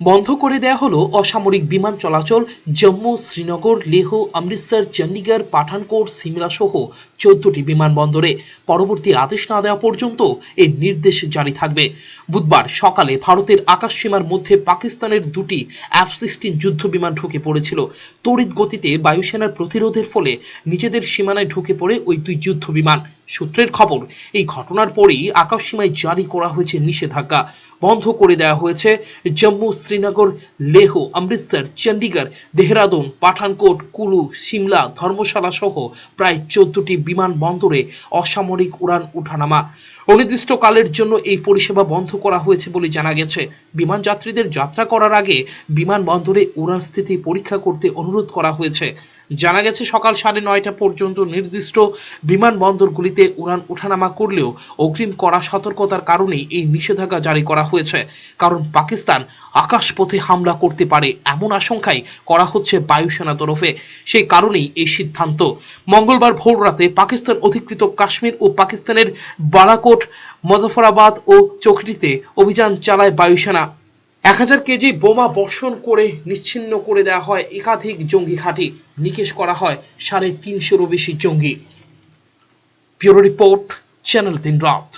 বন্ধ করে দেয়া হলো অসামরিক বিমান চলাচল জম্মু, শ্রীনগর, লেহ, অমৃতসর চণ্ডীগড় পাঠানকোট, সিমলা সহ চোদ্দটি বিমানবন্দরে। পরবর্তী আদেশ না দেওয়া পর্যন্ত এই নির্দেশ জারি থাকবে। বুধবার সকালে ভারতের আকাশসীমার মধ্যে পাকিস্তানের দুটি এফ সিক্সটিন যুদ্ধ বিমান ঢুকে পড়েছিল। তড়িৎ গতিতে বায়ুসেনার প্রতিরোধের ফলে নিজেদের সীমানায় ঢুকে পড়ে ওই দুই যুদ্ধ বিমান। সূত্রের খবর, এই ঘটনার পরেই আকাশসীমায় জারি করা হয়েছে নিষেধাজ্ঞা। বন্ধ করে দেওয়া হয়েছে জম্মু শ্রীনগর, লেহ, অমৃতসর চণ্ডীগড় দেহরাদুন, পাঠানকোট, কুলু, সিমলা, ধর্মশালা সহ প্রায় চোদ্দটি বিমানবন্দরে অসামরিক উড়ান ওঠানামা। অনির্দিষ্টকালের জন্য এই পরিষেবা বন্ধ করা হয়েছে বলে জানা গেছে। বিমান যাত্রীদের যাত্রা করার আগে বিমানবন্দরে উড়ান স্থিতি পরীক্ষা করতে অনুরোধ করা হয়েছে। জানা গেছে, সকাল সাড়ে নয়টা পর্যন্ত নির্দিষ্ট বিমানবন্দরগুলিতে উড়ান ওঠানামা করলেও অগ্রিম করা সতর্কতার কারণেই এই নিষেধাজ্ঞা জারি করা হয়েছে। কারণ পাকিস্তান আকাশপথে হামলা করতে পারে এমন আশঙ্কায় করা হচ্ছে বায়ুসেনা তরফে। সেই কারণেই এই সিদ্ধান্ত। মঙ্গলবার ভোর রাতে পাকিস্তান অধিকৃত কাশ্মীর ও পাকিস্তানের বারাকোট, মজফরাবাদ ও চকরিতে অভিযান চালায় বায়ুসেনা। এক হাজার কেজি বোমা বর্ষণ করে নিশ্চিন্ন করে দেওয়া হয় একাধিক জঙ্গি ঘাঁটি। নিকেশ করা হয় সাড়ে তিনশোরও বেশি জঙ্গি। ব্যুরো রিপোর্ট, চ্যানেল তিন রাত।